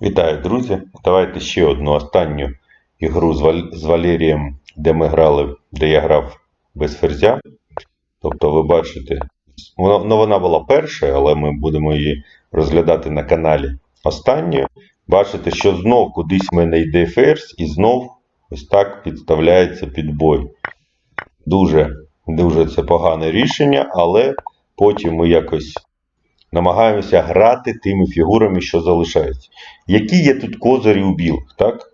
Вітаю, друзі! Давайте ще одну останню ігру з, Вал... з Валерієм, де ми грали, де я грав без ферзя. Тобто, ви бачите, вона, ну, вона була першою, але ми будемо її розглядати на каналі останньою. Бачите, що знов кудись в мене йде ферзь, і знов ось так підставляється під бой. Дуже, дуже це погане рішення, але потім ми якось намагаємося грати тими фігурами, що залишаються. Які є тут козирі у білих, так?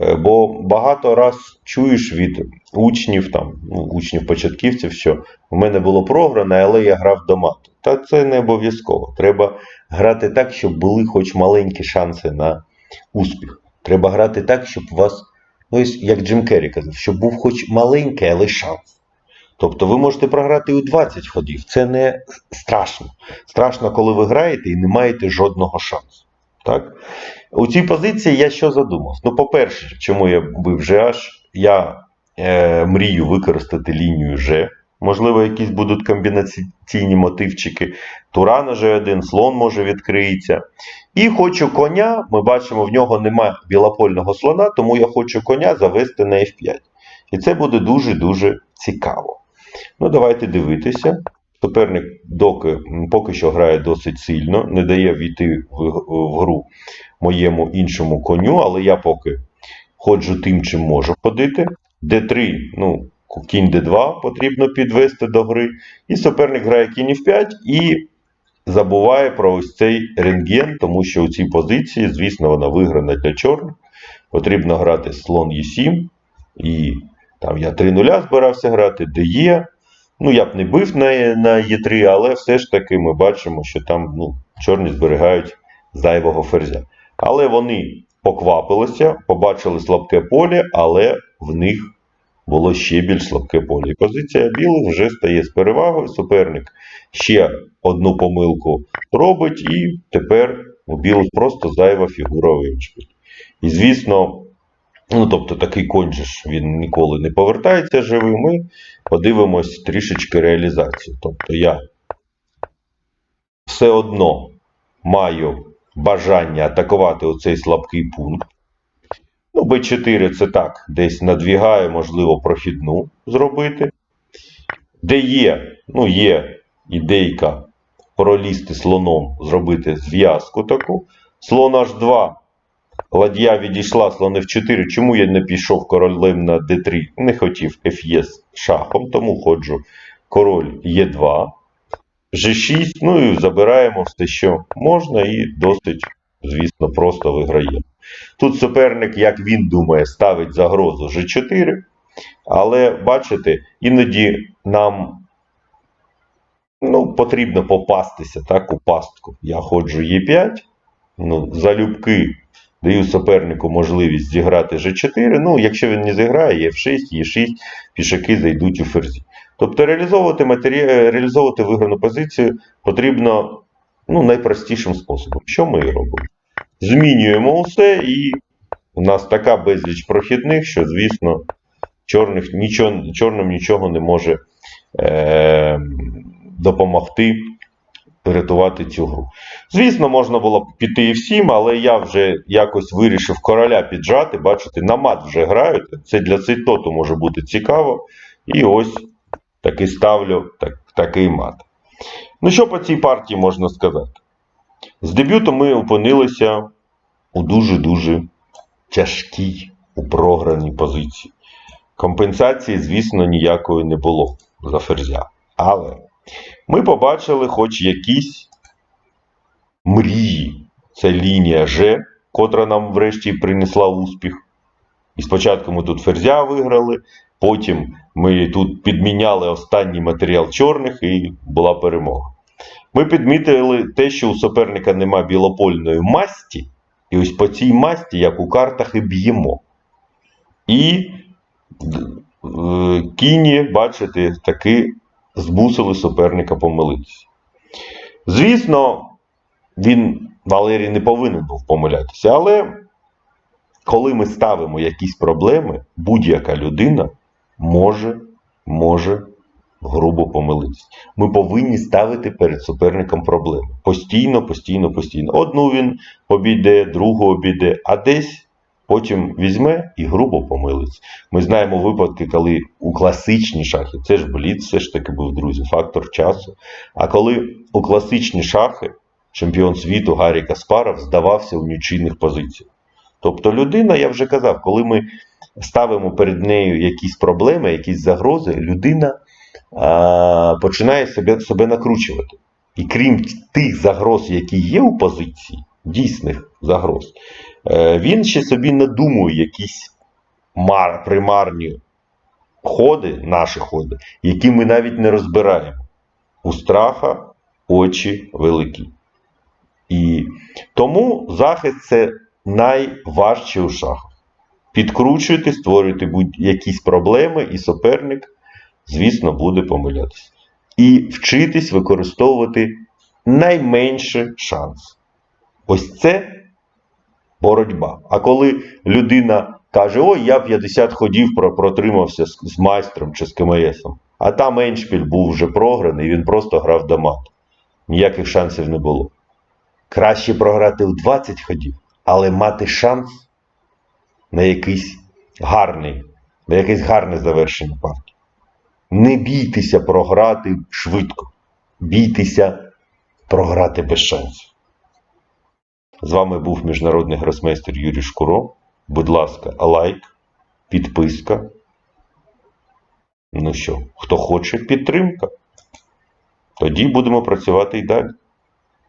Е, Бо багато раз чуєш від учнів, там, ну, учнів початківців, що в мене було програно, але я грав до мату. Та це не обов'язково. Треба грати так, щоб були хоч маленькі шанси на успіх. Треба грати так, щоб у вас, ну, як Джим Керрі казав, щоб був хоч маленький, але шанс. Тобто ви можете програти у 20 ходів. Це не страшно. Страшно, коли ви граєте і не маєте жодного шансу. Так? У цій позиції я що задумав? Ну, по-перше, чому я бив GH, я е, мрію використати лінію G. Можливо, якісь будуть комбінаційні мотивчики. Туран G1, слон може відкриється. І хочу коня. Ми бачимо, в нього немає білопольного слона, тому я хочу коня завести на F5. І це буде дуже-дуже цікаво. Ну, давайте дивитися. Суперник доки, поки що грає досить сильно, не дає війти в, в гру моєму іншому коню, але я поки ходжу тим, чим можу ходити. Д3, ну, кінь Д2 потрібно підвести до гри. І суперник грає кінь F5 і забуває про ось цей рентген, тому що у цій позиції, звісно, вона виграна для чорних. Потрібно грати слон Е7. І там я 3-0 збирався грати, де є. Ну, я б не бив на на Е3, але все ж таки ми бачимо, що там ну, чорні зберігають зайвого ферзя. Але вони поквапилися, побачили слабке поле, але в них було ще більш слабке поле. І позиція білих вже стає з перевагою. Суперник ще одну помилку робить, і тепер у білих просто зайва фігура в іншпіль. І звісно. Ну, тобто такий ж він ніколи не повертається живим. Ми подивимось трішечки реалізацію. Тобто я все одно маю бажання атакувати оцей слабкий пункт. Ну, Б4 це так, десь надвігаю, можливо, прохідну зробити. Де є, ну, є ідейка пролізти слоном, зробити зв'язку таку. Слон H2 Ладья відійшла слон F4. Чому я не пішов королем на D3? Не хотів F'E шахом, тому ходжу король Е2, G6. Ну і забираємо все, що можна, і досить, звісно, просто виграємо. Тут суперник, як він думає, ставить загрозу G4. Але бачите, іноді нам ну, потрібно попастися так, у пастку. Я ходжу Е5. Ну, залюбки даю супернику можливість зіграти G4. Ну, якщо він не зіграє, F6, Е6, пішаки зайдуть у ферзі. Тобто реалізовувати матері... реалізовувати виграну позицію потрібно ну, найпростішим способом. Що ми і робимо? Змінюємо усе, і у нас така безліч прохідних, що, звісно, чорних, нічого, чорним нічого не може е- допомогти врятувати цю гру. Звісно, можна було б піти і всім, але я вже якось вирішив короля піджати. Бачите, на мат вже грають. Це для цейтноту може бути цікаво. І ось таки ставлю так, такий мат. Ну, що по цій партії можна сказати? З дебюту ми опинилися у дуже-дуже тяжкій у програній позиції. Компенсації, звісно, ніякої не було за ферзя. Але ми побачили хоч якісь мрії. Це лінія Ж, котра нам врешті принесла успіх. І спочатку ми тут ферзя виграли, потім ми тут підміняли останній матеріал чорних і була перемога. Ми підмітили те, що у суперника нема білопольної масті, і ось по цій масті, як у картах, і б'ємо. І е, кіні, бачите, таки змусили суперника помилитися. Звісно, він, Валерій, не повинен був помилятися, але коли ми ставимо якісь проблеми, будь-яка людина може, може грубо помилитися. Ми повинні ставити перед суперником проблеми. Постійно, постійно, постійно. Одну він обійде, другу обійде, а десь потім візьме і грубо помилиться. Ми знаємо випадки, коли у класичні шахи, це ж бліц, все ж таки був, друзі, фактор часу. А коли у класичні шахи чемпіон світу Гаррі Каспаров здавався у нічийних позиціях. Тобто людина, я вже казав, коли ми ставимо перед нею якісь проблеми, якісь загрози, людина а, починає себе, себе накручувати. І крім тих загроз, які є у позиції, дійсних загроз, е, він ще собі надумує якісь мар, примарні ходи, наші ходи, які ми навіть не розбираємо. У страха очі великі. І тому захист це найважче у шахах. Підкручуйте, створюйте будь-якісь проблеми, і суперник, звісно, буде помилятися. І вчитись використовувати найменший шанс. Ось це боротьба. А коли людина каже, ой, я 50 ходів протримався з, майстром чи з КМСом, а там Еншпіль був вже програний, він просто грав до мат. Ніяких шансів не було. Краще програти у 20 ходів, але мати шанс на якийсь гарний, на якесь гарне завершення партії. Не бійтеся програти швидко. Бійтеся програти без шансів. З вами був міжнародний гросмейстер Юрій Шкуро. Будь ласка, лайк, підписка. Ну що, хто хоче, підтримка. Тоді будемо працювати і далі.